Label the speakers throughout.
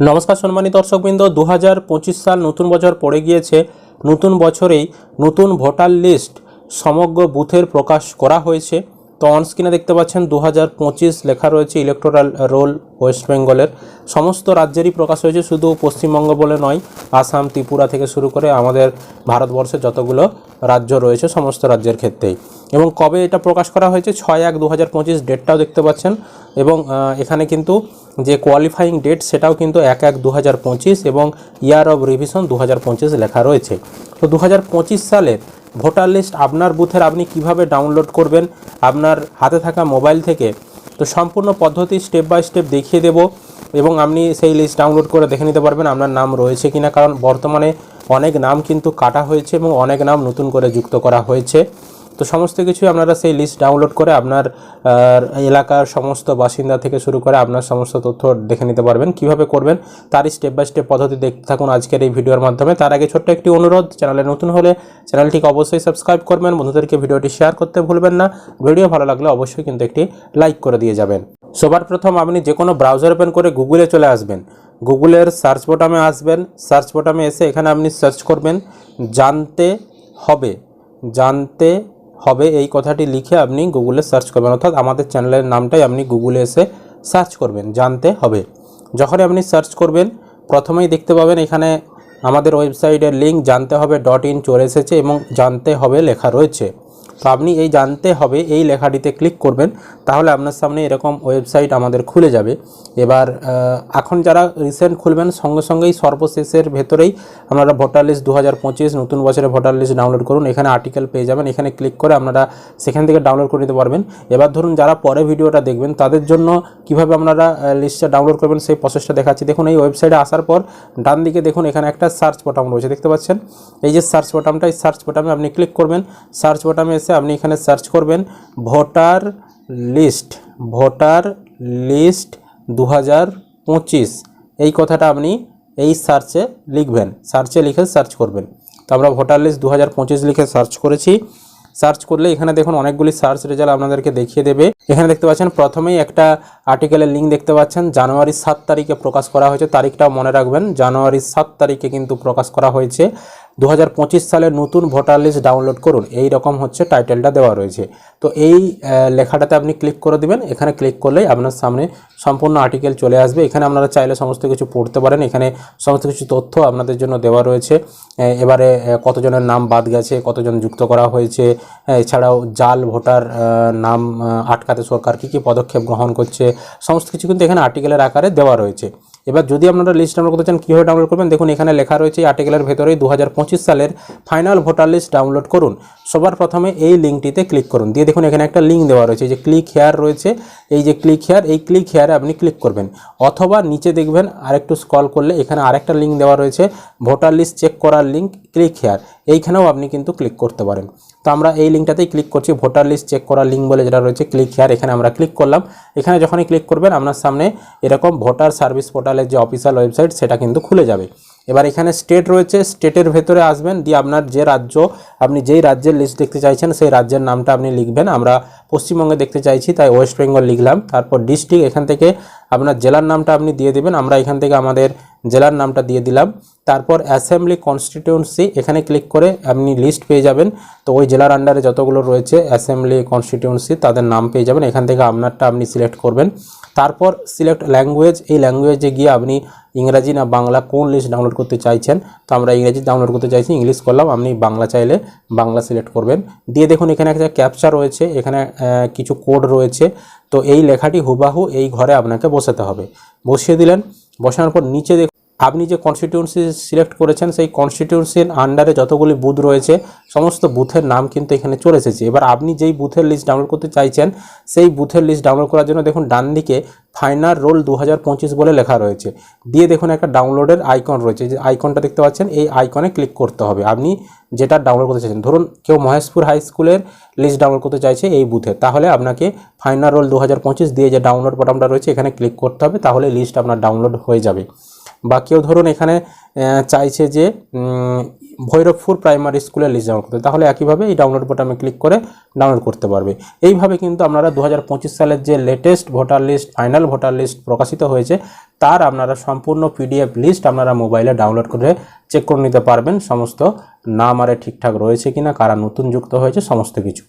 Speaker 1: নমস্কার সম্মানিত দর্শকবৃন্দ দু হাজার পঁচিশ সাল নতুন বছর পড়ে গিয়েছে। নতুন বছরেই নতুন ভোটার লিস্ট সমগ্র বুথের প্রকাশ করা হয়েছে। তো অনস্ক্রিনে দেখতে পাচ্ছেন দু হাজার পঁচিশ লেখা রয়েছে ইলেকটোরাল রোল ওয়েস্ট বেঙ্গলের সমস্ত রাজ্যেরই প্রকাশ হয়েছে, শুধু পশ্চিমবঙ্গ বলে নয়, আসাম, ত্রিপুরা থেকে শুরু করে আমাদের ভারতবর্ষের যতগুলো রাজ্য রয়েছে সমস্ত রাজ্যের ক্ষেত্রেই। এবং কবে এটা প্রকাশ করা হয়েছে? ছয় এক দু হাজার পঁচিশ ডেটটাও দেখতে পাচ্ছেন। এবং এখানে কিন্তু যে কোয়ালিফাইং ডেট সেটাও কিন্তু এক এক দু হাজার পঁচিশ এবং ইয়ার অব রিভিশন দু হাজার পঁচিশ লেখা রয়েছে। তো দু হাজার পঁচিশ সালের ভোটার লিস্ট আপনার বুথের আপনি কীভাবে ডাউনলোড করবেন? আপনার হাতে থাকা মোবাইল থেকে। তো সম্পূর্ণ পদ্ধতি স্টেপ বাই স্টেপ দেখিয়ে দেব এবং আপনি সেই লিস্ট ডাউনলোড করে দেখে নিতে পারবেন আপনার নাম রয়েছে কিনা। কারণ বর্তমানে অনেক নাম কিন্তু কাটা হয়েছে এবং অনেক নাম নতুন করে যুক্ত করা হয়েছে। তো সমস্ত কিছুই আপনারা সেই লিস্ট ডাউনলোড করে আপনার এলাকার সমস্ত বাসিন্দা থেকে শুরু করে আপনার সমস্ত তথ্য দেখে নিতে পারবেন। কীভাবে করবেন? তারই স্টেপ বাই স্টেপ পদ্ধতি দেখতে থাকুন আজকের এই ভিডিওর মাধ্যমে। তার আগে ছোট্ট একটি অনুরোধ, চ্যানেলে নতুন হলে চ্যানেলটিকে অবশ্যই সাবস্ক্রাইব করবেন। বন্ধুদেরকে ভিডিওটি শেয়ার করতে ভুলবেন না। ভিডিও ভালো লাগলে অবশ্যই কিন্তু একটি লাইক করে দিয়ে যাবেন। সবার প্রথম আপনি যে কোনো ব্রাউজার ওপেন করে গুগলে চলে আসবেন। গুগলের সার্চ বোটামে আসবেন। সার্চ বোটামে এসে এখানে আপনি সার্চ করবেন, জানতে হবে জানতে হবে এই কথাটি লিখে আপনি গুগলে সার্চ করবেন। অর্থাৎ আমাদের চ্যানেলের নামটাই আপনি গুগলে এসে সার্চ করবেন, জানতে হবে। যখনই আপনি সার্চ করবেন, প্রথমেই দেখতে পাবেন এখানে আমাদের ওয়েবসাইটের লিঙ্ক জানতে হবে ডট ইন চলে এসেছে এবং জানতে হবে লেখা রয়েছে। তো আপনি এই জানতে হবে, এই লেখাটিতে ক্লিক করবেন, তাহলে আপনার সামনে এরকম ওয়েবসাইট আমাদের খুলে যাবে। এবার এখন যারা রিসেন্ট খুলবেন, সঙ্গে সঙ্গেই সর্বশেষের ভেতরেই আপনারা ভোটার লিস্ট দু হাজার পঁচিশ, নতুন বছরের ভোটার লিস্ট ডাউনলোড করুন, এখানে আর্টিকেল পেয়ে যাবেন, এখানে ক্লিক করে আপনারা সেখান থেকে ডাউনলোড করে নিতে পারবেন। এবার ধরুন যারা পরে ভিডিওটা দেখবেন, তাদের জন্য কীভাবে আপনারা লিস্টটা ডাউনলোড করবেন, সেই প্রসেসটা দেখাচ্ছি। দেখুন, এই ওয়েবসাইটে আসার পর ডান দিকে দেখুন, এখানে একটা সার্চ বটাম রয়েছে, দেখতে পাচ্ছেন? এই যে সার্চ বটামটা এই সার্চ বটামে আপনি ক্লিক করবেন সার্চ বটামে এসে আপনি এখানে সার্চ করবেন ভোটার লিস্ট ভোটার লিস্ট দু হাজার পঁচিশ। এই কথাটা আপনি এই সার্চে লিখবেন সার্চে লিখে সার্চ করবেন। তো আমরা ভোটার লিস্ট দু হাজার পঁচিশ লিখে সার্চ করেছি। সার্চ করলে এখানে দেখুন অনেকগুলি সার্চ রেজাল্ট আপনাদেরকে দেখিয়ে দেবে। এখানে দেখতে পাচ্ছেন, প্রথমেই একটা আর্টিকেলের লিঙ্ক দেখতে পাচ্ছেন, জানুয়ারি সাত তারিখে প্রকাশ করা হয়েছে। তারিখটাও মনে রাখবেন, জানুয়ারি সাত তারিখে কিন্তু প্রকাশ করা হয়েছে। দু সালের নতুন ভোটার লিস্ট ডাউনলোড করুন। এই রকম হচ্ছে টাইটেলটা দেওয়া রয়েছে। তো এই লেখাটাতে আপনি ক্লিক করে দিবেন। এখানে ক্লিক করলেই আপনার সামনে সম্পূর্ণ আর্টিকেল চলে আসবে। এখানে আপনারা চাইলে সমস্ত কিছু পড়তে পারেন। এখানে সমস্ত কিছু তথ্য আপনাদের জন্য দেওয়া রয়েছে। এবারে কতজনের নাম বাদ গেছে কতজন যুক্ত করা হয়েছে হ্যাঁ, এছাড়াও জাল ভোটার নাম আটকাতে সরকার কী কী পদক্ষেপ গ্রহণ করছে সমস্ত কিছু কিন্তু এখানে আর্টিকেলের আকারে দেওয়া রয়েছে। এবার যদি আপনারা লিস্ট ডাউনলোড করতে চান, কীভাবে ডাউনলোড করবেন, দেখুন এখানে লেখা রয়েছে আর্টিকেলের ভেতরেই দু সালের ফাইনাল ভোটার লিস্ট ডাউনলোড করুন। সবার প্রথমে এই লিঙ্কটিতে ক্লিক করুন। দিয়ে দেখুন এখানে একটা লিঙ্ক দেওয়া রয়েছে যে ক্লিক হেয়ার রয়েছে, এই যে ক্লিক হেয়ার এই ক্লিক হেয়ারে আপনি ক্লিক করবেন। অথবা নিচে দেখবেন আরেকটু স্ক্রল করলে এখানে আরেকটা লিঙ্ক দেওয়া রয়েছে ভোটার লিস্ট চেক করার লিঙ্ক ক্লিক হেয়ার এইখানেও আপনি কিন্তু ক্লিক করতে পারেন। তো আমরা এই লিঙ্কটাতেই ক্লিক করছি ভোটার লিস্ট চেক করার লিঙ্ক বলে যেটা রয়েছে ক্লিক হেয়ার এখানে আমরা ক্লিক করলাম। এখানে যখনই ক্লিক করবেন, আপনার সামনে এরকম ভোটার সার্ভিস পোর্টালের যে অফিসিয়াল ওয়েবসাইট সেটা কিন্তু খুলে যাবে। এবার এখানে স্টেট রয়েছে স্টেটের ভেতরে আসবেন, দিয়ে আপনার যে রাজ্য, আপনি যেই রাজ্যের লিস্ট দেখতে চাইছেন, সেই রাজ্যের নামটা আপনি লিখবেন। আমরা পশ্চিমবঙ্গে দেখতে চাইছি, তাই ওয়েস্ট বেঙ্গল লিখলাম। তারপর ডিস্ট্রিক্ট এখান থেকে আপনার জেলার নামটা আপনি দিয়ে দেবেন। আমরা এখান থেকে আমাদের জেলার নামটা দিয়ে দিলাম। তারপর অ্যাসেম্বলি কনস্টিটিউন্সি এখানে ক্লিক করে আপনি লিস্ট পেয়ে যাবেন। তো ওই জেলার আন্ডারে যতগুলো রয়েছে অ্যাসেম্বলি কনস্টিটিউন্সি তাদের নাম পেয়ে যাবেন। এখান থেকে আপনারটা আপনি সিলেক্ট করবেন। তারপর সিলেক্ট ল্যাঙ্গুয়েজ এই ল্যাঙ্গুয়েজে গিয়ে আপনি ইংরাজি না বাংলা কোন লিস্ট ডাউনলোড করতে চাইছেন, তো আমরা ইংরাজি ডাউনলোড করতে চাইছি, ইংলিশ করলাম, আপনি বাংলা চাইলে বাংলা সিলেক্ট করবেন। দিয়ে দেখুন, এখানে একটা ক্যাপচা রয়েছে, এখানে কিছু কোড রয়েছে, তো এই লেখাটি হুবাহু এই ঘরে আপনাকে বসাতে হবে। বসিয়ে দিলেন, বসানোর পর নিচে আপনি যে কনস্টিটিউন্সি সিলেক্ট করেছেন, সেই কনস্টিটিউন্সির আন্ডারে যতগুলি বুথ রয়েছে, সমস্ত বুথের নাম কিন্তু এখানে চলে এসেছে। এবার আপনি যেই বুথের লিস্ট ডাউনলোড করতে চাইছেন, সেই বুথের লিস্ট ডাউনলোড করার জন্য দেখুন, ডান দিকে ফাইনাল রোল দু হাজার পঁচিশ বলে লেখা রয়েছে। দিয়ে দেখুন, একটা ডাউনলোডের আইকন রয়েছে। যে আইকনটা দেখতে পাচ্ছেন, এই আইকনে ক্লিক করতে হবে। আপনি যেটা ডাউনলোড করতে চাইছেন, ধরুন কেউ মহেশপুর হাই স্কুলের লিস্ট ডাউনলোড করতে চাইছে এই বুথে, তাহলে আপনাকে ফাইনাল রোল দু হাজার পঁচিশ দিয়ে যে ডাউনলোড বাটনটা রয়েছে, এখানে ক্লিক করতে হবে, তাহলে লিস্ট আপনার ডাউনলোড হয়ে যাবে। বা কেউ ধরুন এখানে চাইছে যে ভৈরবপুর প্রাইমারি স্কুলের লিস্ট ডাউনলোড করতে। তাহলে একইভাবে এই ডাউনলোড বাটনে ক্লিক করে ডাউনলোড করতে পারবে। এইভাবে কিন্তু আপনারা দু হাজার পঁচিশ সালের যে latest voter list final voter list প্রকাশিত হয়েছে, তার আপনারা সম্পূর্ণ পিডিএফ লিস্ট আপনারা মোবাইলে ডাউনলোড করে চেক করে নিতে পারবেন। সমস্ত নাম আরে ঠিকঠাক রয়েছে কিনা, কারা নতুন যুক্ত হয়েছে, সমস্ত কিছু।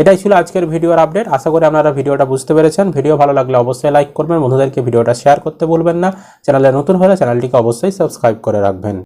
Speaker 1: এটাই ছিল আজকের ভিডিওর আপডেট। আশা করি আপনারা ভিডিওটা বুঝতে পেরেছেন। ভিডিও ভালো লাগলে অবশ্যই লাইক করবেন। বন্ধুদেরকে ভিডিওটা শেয়ার করতে বলবেন না। চ্যানেলে নতুন হলে চ্যানেলটিকে অবশ্যই সাবস্ক্রাইব করে রাখবেন।